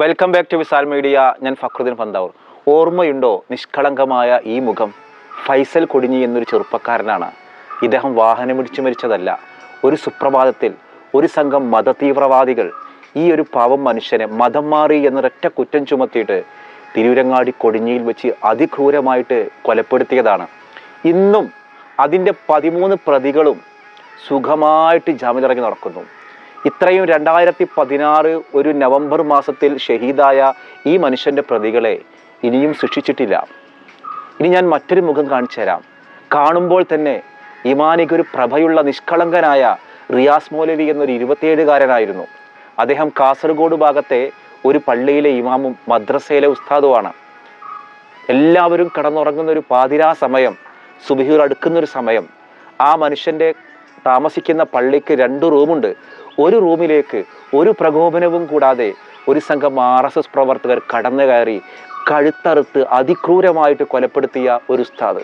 Welcome back to Visal media ഞാൻ ഫക്രുദ്ദീൻ പന്താവൂർ. ഓർമ്മയുണ്ടോ നിഷ്കളങ്കമായ ഈ മുഖം? ഫൈസൽ കൊടിഞ്ഞി എന്നൊരു ചെറുപ്പക്കാരനാണ്. ഇദ്ദേഹം വാഹനമിടിച്ചു മരിച്ചതല്ല. ഒരു സുപ്രഭാതത്തിൽ ഒരു സംഘം മതതീവ്രവാദികൾ ഈ ഒരു പാവം മനുഷ്യനെ മതം മാറി എന്നൊരൊറ്റ കുറ്റം ചുമത്തിയിട്ട് തിരൂരങ്ങാടി കൊടിഞ്ഞിയിൽ വെച്ച് അതിക്രൂരമായിട്ട് കൊലപ്പെടുത്തിയതാണ്. ഇന്നും അതിന്റെ പതിമൂന്ന് പ്രതികളും സുഖമായിട്ട് ജാമ്യത്തിറങ്ങി നടക്കുന്നു. ഇത്രയും രണ്ടായിരത്തി പതിനാറ് ഒരു നവംബർ മാസത്തിൽ ഷഹീദായ ഈ മനുഷ്യന്റെ പ്രതികളെ ഇനിയും ശിക്ഷിച്ചിട്ടില്ല. ഇനി ഞാൻ മറ്റൊരു മുഖം കാണിച്ചു തരാം. കാണുമ്പോൾ തന്നെ ഇമാനിക്ക് ഒരു പ്രഭയുള്ള നിഷ്കളങ്കനായ റിയാസ് മൗലവി എന്നൊരു ഇരുപത്തിയേഴുകാരനായിരുന്നു. അദ്ദേഹം കാസർഗോഡ് ഭാഗത്തെ ഒരു പള്ളിയിലെ ഇമാമും മദ്രസയിലെ ഉസ്താദുമാണ്. എല്ലാവരും കടന്നുറങ്ങുന്ന ഒരു പാതിരാ സമയം സുബിഹൂർ അടുക്കുന്നൊരു സമയം. ആ മനുഷ്യന്റെ താമസിക്കുന്ന പള്ളിക്ക് രണ്ട് റൂമുണ്ട്. ഒരു റൂമിലേക്ക് ഒരു പ്രകോപനവും കൂടാതെ ഒരു സംഘം ആർ എസ് എസ് പ്രവർത്തകർ കടന്നു കയറി കഴുത്തറുത്ത് അതിക്രൂരമായിട്ട് കൊലപ്പെടുത്തിയ ഒരു ഉസ്താദ്.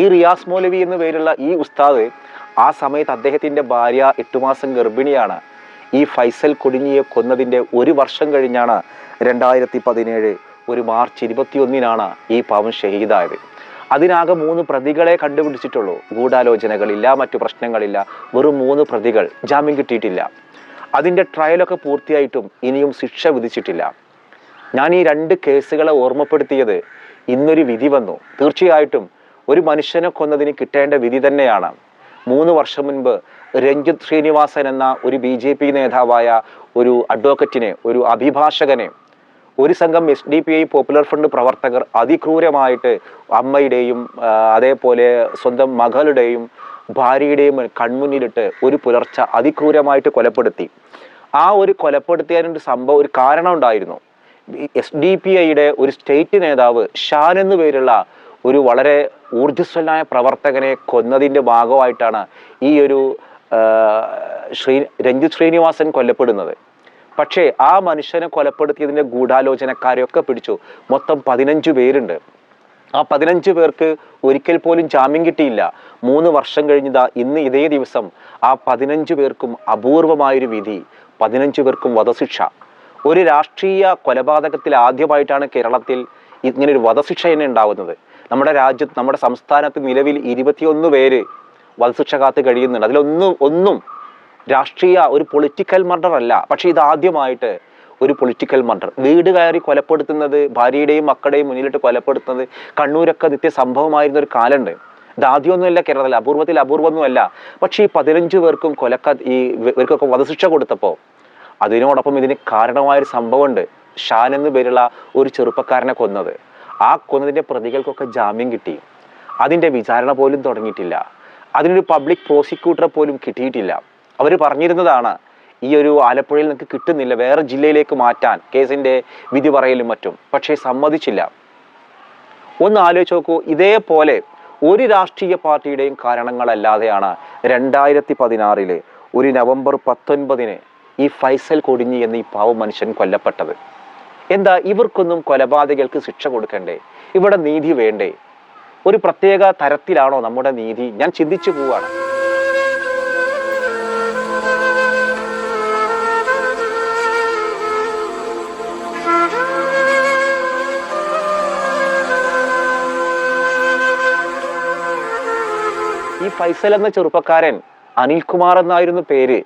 ഈ റിയാസ് മൗലവി എന്ന പേരുള്ള ഈ ഉസ്താദ് ആ സമയത്ത് അദ്ദേഹത്തിന്റെ ഭാര്യ എട്ടു മാസം ഗർഭിണിയാണ്. ഈ ഫൈസൽ കൊടിഞ്ഞിയെ കൊന്നതിന്റെ ഒരു വർഷം കഴിഞ്ഞാണ് രണ്ടായിരത്തി പതിനേഴ് ഒരു മാർച്ച് ഇരുപത്തിയൊന്നിനാണ് ഈ പാവം ഷഹീദായത്. അതിനാകെ മൂന്ന് പ്രതികളെ കണ്ടുപിടിച്ചിട്ടുള്ളൂ. ഗൂഢാലോചനകളില്ല മറ്റു പ്രശ്നങ്ങളില്ല. വെറും മൂന്ന് പ്രതികൾ ജാമ്യം കിട്ടിയിട്ടില്ല. അതിന്റെ ട്രയലൊക്കെ പൂർത്തിയായിട്ടും ഇനിയും ശിക്ഷ വിധിച്ചിട്ടില്ല. ഞാൻ ഈ രണ്ട് കേസുകളെ ഓർമ്മപ്പെടുത്തിയത് ഇന്നൊരു വിധി വന്നു. തീർച്ചയായിട്ടും ഒരു മനുഷ്യനെ കൊന്നതിന് കിട്ടേണ്ട വിധി തന്നെയാണ്. മൂന്ന് വർഷം മുൻപ് രഞ്ജിത് ശ്രീനിവാസൻ എന്ന ഒരു ബി നേതാവായ ഒരു അഡ്വക്കറ്റിനെ ഒരു അഭിഭാഷകനെ ഒരു സംഘം S D P I popular front പ്രവർത്തകർ അതിക്രൂരമായിട്ട് അമ്മയുടെയും അതേപോലെ സ്വന്തം മകളുടെയും ഭാര്യയുടെയും കൺമുന്നിലിട്ട് ഒരു പുലർച്ച അതിക്രൂരമായിട്ട് കൊലപ്പെടുത്തി. ആ ഒരു കൊലപ്പെടുത്തിയതിനൊരു സംഭവം ഒരു കാരണം ഉണ്ടായിരുന്നു. എസ് ഡി പി ഐയുടെ ഒരു സ്റ്റേറ്റ് നേതാവ് ഷാൻ എന്നു പേരുള്ള ഒരു വളരെ ഊർജസ്വലനായ പ്രവർത്തകനെ കൊന്നതിന്റെ ഭാഗമായിട്ടാണ് ഈ ഒരു ശ്രീ രഞ്ജിത് ശ്രീനിവാസൻ കൊല്ലപ്പെടുന്നത്. പക്ഷേ ആ മനുഷ്യനെ കൊലപ്പെടുത്തിയതിന്റെ ഗൂഢാലോചനക്കാരെയൊക്കെ പിടിച്ചു. മൊത്തം പതിനഞ്ച് പേരുണ്ട്. ആ പതിനഞ്ച് പേർക്ക് ഒരിക്കൽ പോലും ജാമ്യം കിട്ടിയില്ല. മൂന്ന് വർഷം കഴിഞ്ഞതാ ഇന്ന് ഇതേ ദിവസം ആ പതിനഞ്ച് പേർക്കും അപൂർവമായൊരു വിധി പതിനഞ്ച് പേർക്കും വധശിക്ഷ. ഒരു രാഷ്ട്രീയ കൊലപാതകത്തിൽ ആദ്യമായിട്ടാണ് കേരളത്തിൽ ഇങ്ങനൊരു വധശിക്ഷ തന്നെ ഉണ്ടാവുന്നത്. നമ്മുടെ രാജ്യത്ത് നമ്മുടെ സംസ്ഥാനത്ത് നിലവിൽ ഇരുപത്തിയൊന്ന് പേര് വധശിക്ഷ കാത്ത് കഴിയുന്നുണ്ട്. അതിലൊന്നും ഒന്നും രാഷ്ട്രീയ ഒരു പൊളിറ്റിക്കൽ മർഡർ അല്ല. പക്ഷെ ഇതാദ്യമായിട്ട് ഒരു പൊളിറ്റിക്കൽ മർഡർ വീട് കയറി കൊലപ്പെടുത്തുന്നത് ഭാര്യയുടെയും മക്കളുടെയും മുന്നിലിട്ട് കൊലപ്പെടുത്തുന്നത് കണ്ണൂരൊക്കെ നിത്യ സംഭവമായിരുന്ന ഒരു കാലുണ്ട് ഇത് ആദ്യമൊന്നുമല്ല കേരളത്തിൽ അപൂർവത്തിൽ അപൂർവമൊന്നുമല്ല. പക്ഷേ ഈ പതിനഞ്ച് പേർക്കും കൊലക്ക ഈ ഇവർക്കൊക്കെ വധശിക്ഷ കൊടുത്തപ്പോൾ അതിനോടൊപ്പം ഇതിന് കാരണമായൊരു സംഭവമുണ്ട്. ഷാൻ എന്ന് പേരുള്ള ഒരു ചെറുപ്പക്കാരനെ കൊന്നത്. ആ കൊന്നതിന്റെ പ്രതികൾക്കൊക്കെ ജാമ്യം കിട്ടി. അതിന്റെ വിചാരണ പോലും തുടങ്ങിയിട്ടില്ല. അതിനൊരു പബ്ലിക് പ്രോസിക്യൂട്ടറെ പോലും കിട്ടിയിട്ടില്ല. അവർ പറഞ്ഞിരുന്നതാണ് ഈ ഒരു ആലപ്പുഴയിൽ നിങ്ങൾക്ക് കിട്ടുന്നില്ല വേറെ ജില്ലയിലേക്ക് മാറ്റാൻ കേസിന്റെ വിധി പറയലും മറ്റും. പക്ഷേ സമ്മതിച്ചില്ല. ഒന്ന് ആലോചിച്ച് നോക്കൂ ഇതേപോലെ ഒരു രാഷ്ട്രീയ പാർട്ടിയുടെയും കാരണങ്ങളല്ലാതെയാണ് രണ്ടായിരത്തി പതിനാറിൽ ഒരു നവംബർ പത്തൊൻപതിന് ഈ ഫൈസൽ കൊടിഞ്ഞി എന്ന ഈ പാവ മനുഷ്യൻ കൊല്ലപ്പെട്ടത്. എന്താ ഇവർക്കൊന്നും കൊലപാതകൾക്ക് ശിക്ഷ കൊടുക്കണ്ടേ? ഇവിടെ നീതി വേണ്ടേ? ഒരു പ്രത്യേക തരത്തിലാണോ നമ്മുടെ നീതി? ഞാൻ ചിന്തിച്ചു പോവാണ് ഈ ഫൈസൽ എന്ന ചെറുപ്പക്കാരൻ അനിൽകുമാർ എന്നായിരുന്നു പേര്.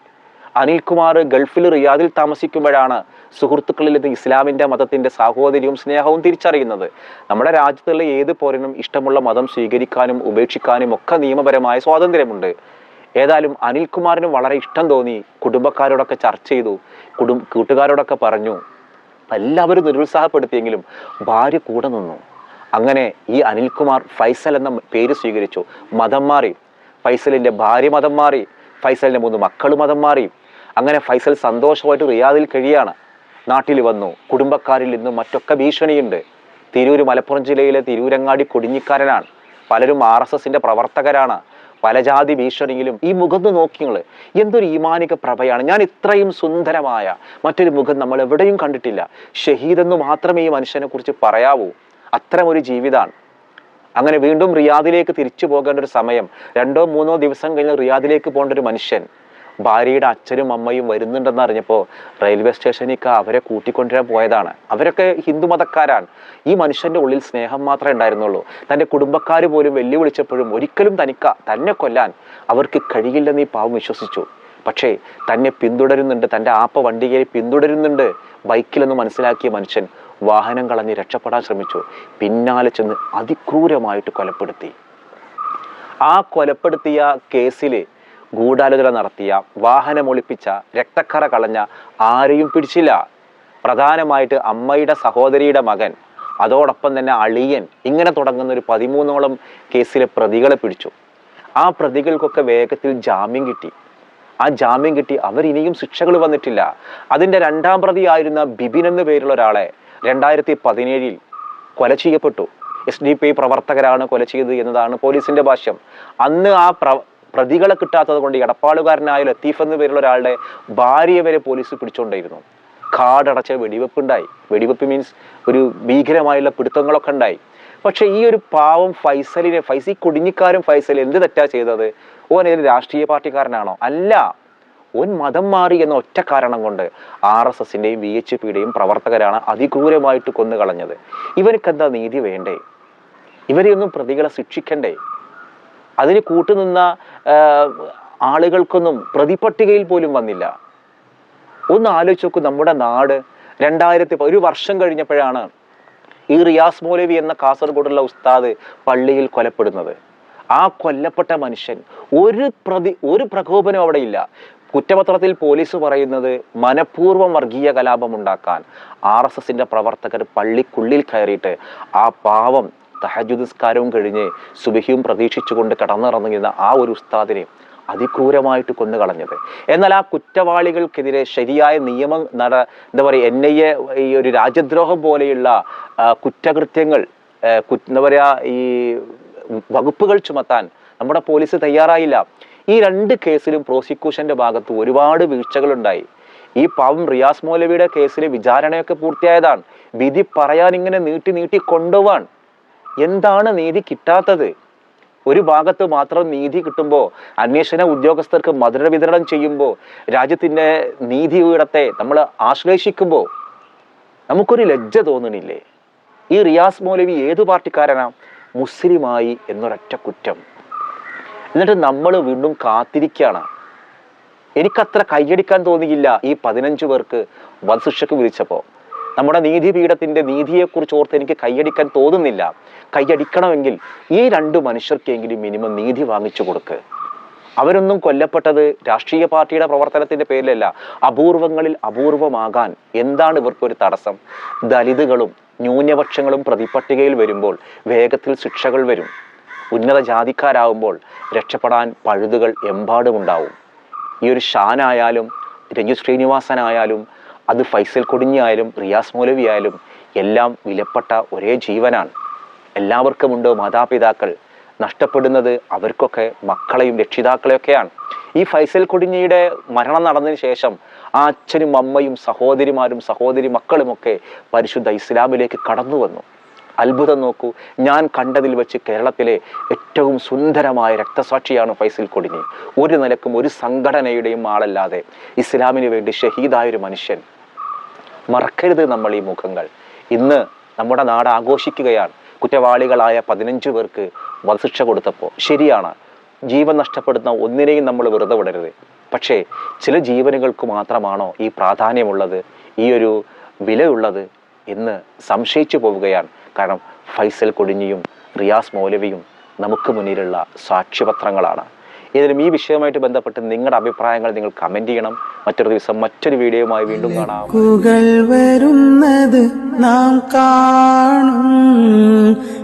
അനിൽകുമാർ ഗൾഫിൽ റിയാദിൽ താമസിക്കുമ്പോഴാണ് സുഹൃത്തുക്കളിൽ ഇത് ഇസ്ലാമിന്റെ മതത്തിന്റെ സാഹോദര്യവും സ്നേഹവും തിരിച്ചറിയുന്നത്. നമ്മുടെ രാജ്യത്തുള്ള ഏത് പൗരനും ഇഷ്ടമുള്ള മതം സ്വീകരിക്കാനും ഉപേക്ഷിക്കാനും ഒക്കെ നിയമപരമായ സ്വാതന്ത്ര്യമുണ്ട്. ഏതായാലും അനിൽകുമാറിന് വളരെ ഇഷ്ടം തോന്നി. കുടുംബക്കാരോടൊക്കെ ചർച്ച ചെയ്തു. കുടും കൂട്ടുകാരോടൊക്കെ പറഞ്ഞു. എല്ലാവരും നിരുത്സാഹപ്പെടുത്തിയെങ്കിലും ഭാര്യ കൂടെ നിന്നു. അങ്ങനെ ഈ അനിൽകുമാർ ഫൈസൽ എന്ന പേര് സ്വീകരിച്ചു. മതം മാറി ഫൈസലിന്റെ ഭാര്യ മതം മാറി ഫൈസലിന്റെ മൂന്ന് മക്കൾ മതം മാറി. അങ്ങനെ ഫൈസൽ സന്തോഷമായിട്ട് റിയാദിൽ കഴിയാണ്. നാട്ടിൽ വന്നു. കുടുംബക്കാരിൽ നിന്നും മറ്റൊക്കെ ഭീഷണിയുണ്ട്. തിരൂർ മലപ്പുറം ജില്ലയിലെ തിരൂരങ്ങാടി കൊടിഞ്ഞിക്കാരനാണ് പലരും ആർ എസ് എസിന്റെ പ്രവർത്തകരാണ്. പല ജാതി ഭീഷണിയിലും ഈ മുഖം നോക്കിയങ്ങൾ എന്തൊരു ഈമാനിക പ്രഭയാണ്. ഞാൻ ഇത്രയും സുന്ദരമായ മറ്റൊരു മുഖം നമ്മൾ എവിടെയും കണ്ടിട്ടില്ല. ഷഹീദ് എന്ന് മാത്രമേ ഈ മനുഷ്യനെ കുറിച്ച് പറയാവൂ. അത്തരമൊരു ജീവിതമാണ് അങ്ങനെ വീണ്ടും റിയാദിലേക്ക് തിരിച്ചു പോകേണ്ട ഒരു സമയം. രണ്ടോ മൂന്നോ ദിവസം കഴിഞ്ഞ് റിയാദിലേക്ക് പോകേണ്ട ഒരു മനുഷ്യൻ ഭാര്യയുടെ അച്ഛനും അമ്മയും വരുന്നുണ്ടെന്ന് അറിഞ്ഞപ്പോൾ റെയിൽവേ സ്റ്റേഷനിലേക്ക് അവരെ കൂട്ടിക്കൊണ്ടുവരാൻ പോയതാണ്. അവരൊക്കെ ഹിന്ദു മതക്കാരാണ്. ഈ മനുഷ്യന്റെ ഉള്ളിൽ സ്നേഹം മാത്രമേ ഉണ്ടായിരുന്നുള്ളൂ. തന്റെ കുടുംബക്കാർ പോലും വെല്ലുവിളിച്ചപ്പോഴും ഒരിക്കലും തനിക്ക തന്നെ കൊല്ലാൻ അവർക്ക് കഴിയില്ലെന്ന് ഈ പാവം വിശ്വസിച്ചു. പക്ഷേ തന്നെ പിന്തുടരുന്നുണ്ട് തന്റെ ആപ്പ വണ്ടി കയറി പിന്തുടരുന്നുണ്ട് ബൈക്കിലെന്ന് മനസ്സിലാക്കിയ മനുഷ്യൻ വാഹനം കളഞ്ഞ് രക്ഷപ്പെടാൻ ശ്രമിച്ചു. പിന്നാലെ ചെന്ന് അതിക്രൂരമായിട്ട് കൊലപ്പെടുത്തി. ആ കൊലപ്പെടുത്തിയ കേസിൽ ഗൂഢാലോചന നടത്തിയ വാഹനമൊളിപ്പിച്ച രക്തക്കറ കളഞ്ഞ ആരെയും പിടിച്ചില്ല. പ്രധാനമായിട്ട് അമ്മയുടെ സഹോദരിയുടെ മകൻ അതോടൊപ്പം തന്നെ അളിയൻ ഇങ്ങനെ തുടങ്ങുന്ന ഒരു പതിമൂന്നോളം കേസിലെ പ്രതികളെ പിടിച്ചു. ആ പ്രതികൾക്കൊക്കെ വേഗത്തിൽ ജാമ്യം കിട്ടി. ആ ജാമ്യം കിട്ടി. അവർ ഇനിയും ശിക്ഷകൾ വന്നിട്ടില്ല. അതിന്റെ രണ്ടാം പ്രതിയായിരുന്ന ബിബിൻ എന്ന പേരുള്ള ഒരാളെ രണ്ടായിരത്തി പതിനേഴിൽ കൊല ചെയ്യപ്പെട്ടു. എസ് ഡി പി പ്രവർത്തകരാണ് കൊല ചെയ്തത് എന്നതാണ് പോലീസിന്റെ ഭാഷ്യം. അന്ന് ആ പ്ര പ്രതികളെ കിട്ടാത്തത് കൊണ്ട് എടപ്പാളുകാരനായ ലത്തീഫ് എന്ന പേരുള്ള ഒരാളുടെ ഭാര്യയെ വരെ പോലീസ് പിടിച്ചുകൊണ്ടായിരുന്നു കാടടച്ച വെടിവെപ്പ് ഉണ്ടായി വെടിവെപ്പ് മീൻസ് ഒരു ഭീകരമായുള്ള പിടുത്തങ്ങളൊക്കെ ഉണ്ടായി. പക്ഷെ ഈ ഒരു പാവം ഫൈസലിനെ ഫൈസി കുടുങ്ങിക്കാരും ഫൈസൽ എന്ത് തെറ്റാ ചെയ്തത്? ഓൻ ഏത് രാഷ്ട്രീയ പാർട്ടിക്കാരനാണോ? അല്ല. ഓൻ മതം മാറി എന്ന ഒറ്റ കാരണം കൊണ്ട് ആർ എസ് എസിന്റെയും വി എച്ച് പിയുടെയും പ്രവർത്തകരാണ് അതിക്രൂരമായിട്ട് കൊന്നു കളഞ്ഞത്. ഇവർക്ക് എന്താ നീതി വേണ്ടേ? ഇവരെയൊന്നും പ്രതികളെ ശിക്ഷിക്കണ്ടേ? അതിന് കൂട്ടുനിന്ന ആളുകൾക്കൊന്നും പ്രതിപട്ടികയിൽ പോലും വന്നില്ല. ഒന്ന് ആലോചിച്ച് നോക്കൂ നമ്മുടെ നാട് രണ്ടായിരത്തി ഒരു വർഷം കഴിഞ്ഞപ്പോഴാണ് ഈ റിയാസ് മൗലവി എന്ന കാസർഗോഡുള്ള ഉസ്താദ് പള്ളിയിൽ കൊലപ്പെടുന്നത്. ആ കൊല്ലപ്പെട്ട മനുഷ്യൻ ഒരു പ്രതി ഒരു പ്രകോപനം അവിടെ ഇല്ല. കുറ്റപത്രത്തിൽ പോലീസ് പറയുന്നത് മനഃപൂർവം വർഗീയ കലാപം ഉണ്ടാക്കാൻ ആർ എസ് എസിന്റെ പ്രവർത്തകർ പള്ളിക്കുള്ളിൽ കയറിയിട്ട് ആ പാവം തഹജുദ് നിസ്കാരവും കഴിഞ്ഞ് സുബഹിയും പ്രതീക്ഷിച്ചുകൊണ്ട് കടന്നിറങ്ങുന്ന ആ ഒരു ഉസ്താദിനെ അതിക്രൂരമായിട്ട് കൊന്നു കളഞ്ഞത് എന്നാൽ ആ കുറ്റവാളികൾക്കെതിരെ ശരിയായ നിയമം നട എന്താ പറയുക എൻ ഐ എ ഈ ഒരു രാജ്യദ്രോഹം പോലെയുള്ള കുറ്റകൃത്യങ്ങൾ എന്താ പറയുക ഈ വകുപ്പുകൾ ചുമത്താൻ നമ്മുടെ പോലീസ് തയ്യാറായില്ല. ഈ രണ്ട് കേസിലും പ്രോസിക്യൂഷന്റെ ഭാഗത്ത് ഒരുപാട് വീഴ്ചകളുണ്ടായി. ഈ പാവം റിയാസ് മൗലവിയുടെ കേസിലെ വിചാരണയൊക്കെ പൂർത്തിയായതാണ്. വിധി പറയാൻ ഇങ്ങനെ നീട്ടി നീട്ടി കൊണ്ടുപോവാൻ. എന്താണ് നീതി കിട്ടാത്തത്? ഒരു ഭാഗത്ത് മാത്രം നീതി കിട്ടുമ്പോൾ അന്വേഷണ ഉദ്യോഗസ്ഥർക്ക് മധുര വിതരണം ചെയ്യുമ്പോൾ രാജ്യത്തിന്റെ നീതി പീഠത്തെ നമ്മൾ ആശ്ലേഷിക്കുമ്പോൾ നമുക്കൊരു ലജ്ജ തോന്നണില്ലേ? ഈ റിയാസ് മൗലവി ഏത് പാർട്ടിക്കാരനാ? മുസ്ലിമായി എന്നൊരൊറ്റ കുറ്റം. എന്നിട്ട് നമ്മൾ വീണ്ടും കാത്തിരിക്കുകയാണ്. എനിക്കത്ര കൈയടിക്കാൻ തോന്നിയില്ല ഈ പതിനഞ്ച് പേർക്ക് വധശിക്ഷക്ക് വിളിച്ചപ്പോൾ നമ്മുടെ നീതിപീഠത്തിന്റെ നീതിയെക്കുറിച്ച് ഓർത്ത് എനിക്ക് കൈയടിക്കാൻ തോന്നുന്നില്ല. കൈയടിക്കണമെങ്കിൽ ഈ രണ്ട് മനുഷ്യർക്കെങ്കിലും മിനിമം നീതി വാങ്ങിച്ചു കൊടുക്ക്. അവരൊന്നും കൊല്ലപ്പെട്ടത് രാഷ്ട്രീയ പാർട്ടിയുടെ പ്രവർത്തനത്തിന്റെ പേരിലല്ല. അപൂർവങ്ങളിൽ അപൂർവമാകാൻ എന്താണ് ഇവർക്കൊരു തടസ്സം? ദലിതുകളും ന്യൂനപക്ഷങ്ങളും പ്രതിപട്ടികയിൽ വരുമ്പോൾ വേഗത്തിൽ ശിക്ഷകൾ വരും. ഉന്നത ജാതിക്കാരാകുമ്പോൾ രക്ഷപ്പെടാൻ പഴുതുകൾ എമ്പാടുമുണ്ടാവും. ഈ ഒരു ഷാനായാലും രഞ്ജു ശ്രീനിവാസനായാലും അത് ഫൈസൽ കൊടിഞ്ഞായാലും റിയാസ് മൗലവി ആയാലും എല്ലാം വിലപ്പെട്ട ഒരേ ജീവനാണ്. എല്ലാവർക്കുമുണ്ട് മാതാപിതാക്കൾ. നഷ്ടപ്പെടുന്നത് അവർക്കൊക്കെ മക്കളെയും രക്ഷിതാക്കളെയൊക്കെയാണ്. ഈ ഫൈസൽ കുടിഞ്ഞിയുടെ മരണം നടന്നതിന് ശേഷം ആ അച്ഛനും അമ്മയും സഹോദരിമാരും സഹോദരി മക്കളുമൊക്കെ പരിശുദ്ധ ഇസ്ലാമിലേക്ക് കടന്നു വന്നു അത്ഭുതം നോക്കൂ. ഞാൻ കണ്ടതിൽ വെച്ച് കേരളത്തിലെ ഏറ്റവും സുന്ദരമായ രക്തസാക്ഷിയാണ് ഫൈസൽ കൊടിഞ്ഞി. ഒരു നിലക്കും ഒരു സംഘടനയുടെയും ആളല്ലാതെ ഇസ്ലാമിന് വേണ്ടി ഷഹീദായ ഒരു മനുഷ്യൻ. മറക്കരുത് നമ്മൾ ഈ മുഖങ്ങൾ. ഇന്ന് നമ്മുടെ നാട് ആഘോഷിക്കുകയാണ്. കുറ്റവാളികളായ പതിനഞ്ച് പേർക്ക് വധശിക്ഷ കൊടുത്തപ്പോൾ ശരിയാണ്. ജീവൻ നഷ്ടപ്പെടുന്ന ഒന്നിനെയും നമ്മൾ വെറുതെ വിടരുത്. പക്ഷേ ചില ജീവനുകൾക്ക് മാത്രമാണോ ഈ പ്രാധാന്യമുള്ളത്? ഈ ഒരു വിലയുള്ളത് എന്ന് സംശയിച്ചു പോവുകയാണ്. കാരണം ഫൈസൽ കൊടിഞ്ഞിയും റിയാസ് മൗലവിയും നമുക്ക് മുന്നിലുള്ള സാക്ഷ്യപത്രങ്ങളാണ്. ഏതായാലും ഈ വിഷയവുമായിട്ട് ബന്ധപ്പെട്ട് നിങ്ങളുടെ അഭിപ്രായങ്ങൾ നിങ്ങൾ കമന്റ് ചെയ്യണം. മറ്റൊരു ദിവസം മറ്റൊരു വീഡിയോയുമായി വീണ്ടും കാണാം. വരുന്നത് നാം കാണും.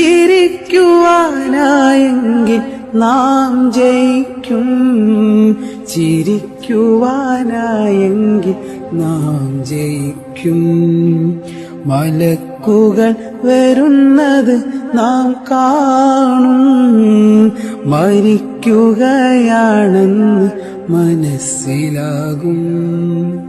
ചിരിക്കുവാനായെങ്കിൽ നാം ജയിക്കും. ചിരിക്കുവാനായെങ്കിൽ നാം ജയിക്കും. മലക്കുകൾ വരുന്നത് നാം കാണും. മരിക്കുകയാണെന്ന് മനസ്സിലാകും.